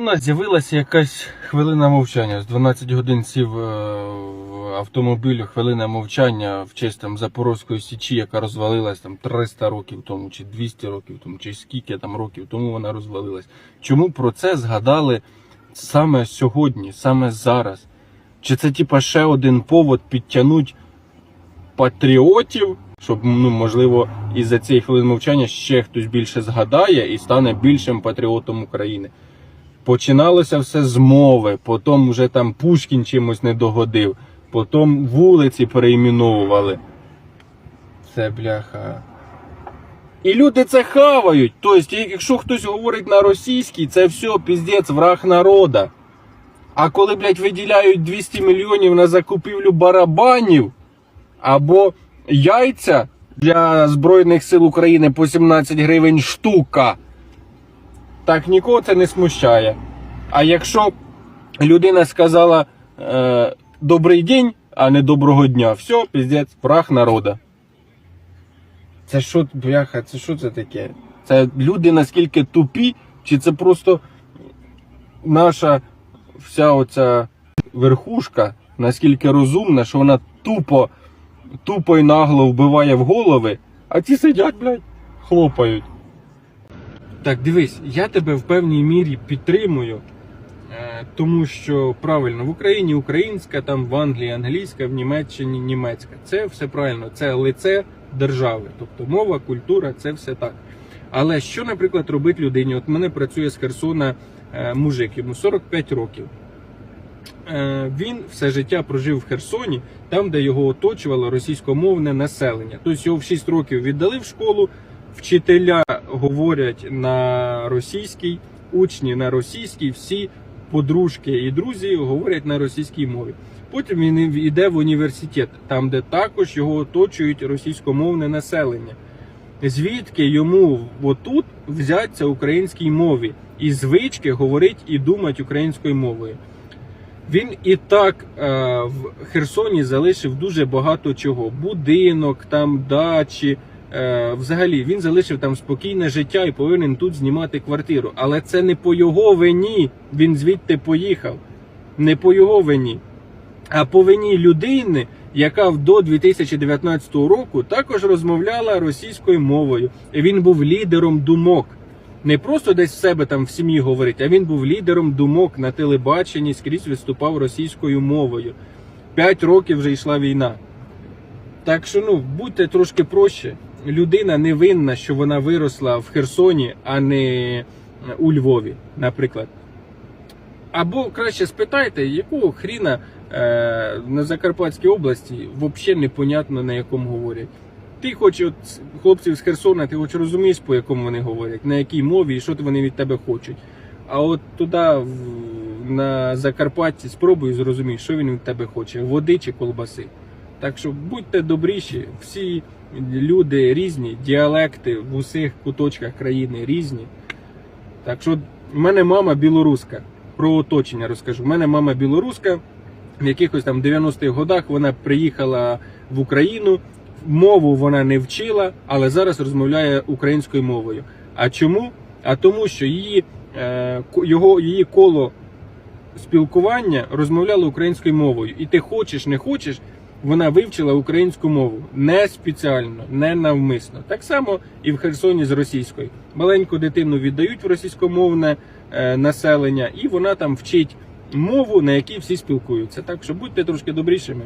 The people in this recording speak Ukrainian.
у нас з'явилася якась хвилина мовчання. З 12 годин сів е, в автомобілю хвилина мовчання в честь там Запорозької січі, яка розвалилась там 300 років тому, чи 200 років тому, чи скільки там років тому вона розвалилась. Чому про це згадали саме сьогодні, саме зараз? Чи це типа ще один повод підтягнуть патріотів, щоб ну можливо із за цієї хвилини мовчання ще хтось більше згадає і стане більшим патріотом України. Починалося все з мови, потім вже там Пушкін чимось не догодив, потім вулиці перейменовували. Це бляха. І люди це хавають. Тобто, якщо хтось говорить на російській, це все піздець, враг народа. А коли, блядь, виділяють 200 мільйонів на закупівлю барабанів або яйця для Збройних сил України по 17 гривень штука, так нікого це не смущає. А якщо людина сказала е, добрий день, а не доброго дня, все, піздець, враг народа. Це що, бляха, це що це таке? Це люди наскільки тупі, чи це просто наша вся оця верхушка наскільки розумна, що вона тупо, тупо і нагло вбиває в голови, а ці сидять, блядь, хлопають. Так, дивись, я тебе в певній мірі підтримую, е, тому що правильно в Україні українська, там в Англії англійська, в Німеччині німецька. Це все правильно, це лице держави. Тобто мова, культура, це все так. Але що, наприклад, робить людині? От мене працює з Херсона е, мужик, йому 45 років. Е, Він все життя прожив в Херсоні, там, де його оточувало російськомовне населення. Тобто його в 6 років віддали в школу, вчителя говорять на російській, учні на російській, всі подружки і друзі говорять на російській мові. Потім він йде в університет, там, де також його оточують російськомовне населення. Звідки йому отут взяться українській мові і звички говорить і думати українською мовою. Він і так е, в Херсоні залишив дуже багато чого: будинок, там дачі. Е, взагалі він залишив там спокійне життя і повинен тут знімати квартиру. Але це не по його вині. Він звідти поїхав. Не по його вині. А по вині людини, яка до 2019 року також розмовляла російською мовою. І він був лідером думок. Не просто десь в себе там в сім'ї говорить, а він був лідером думок на телебаченні, скрізь виступав російською мовою. П'ять років вже йшла війна. Так що ну будьте трошки проще. Людина не винна, що вона виросла в Херсоні, а не у Львові, наприклад. Або краще спитайте, якого хріна е, на Закарпатській області взагалі непонятно на якому говорять. Ти хоч от хлопців з Херсона, ти хоч розумієш, по якому вони говорять, на якій мові і що вони від тебе хочуть. А от туди, в- на Закарпатті, спробуй зрозуміти, що він від тебе хоче: води чи колбаси. Так що будьте добріші, всі люди різні, діалекти в усіх куточках країни різні. Так що в мене мама білоруска. Про оточення розкажу. У мене мама білоруска. В якихось там 90-х годах вона приїхала в Україну. Мову вона не вчила, але зараз розмовляє українською мовою. А чому? А тому, що її, е, його, її коло спілкування розмовляло українською мовою. І ти хочеш, не хочеш, вона вивчила українську мову не спеціально, не навмисно. Так само і в Херсоні з російською. Маленьку дитину віддають в російськомовне е, населення, і вона там вчить мову, на якій всі спілкуються. Так що будьте трошки добрішими.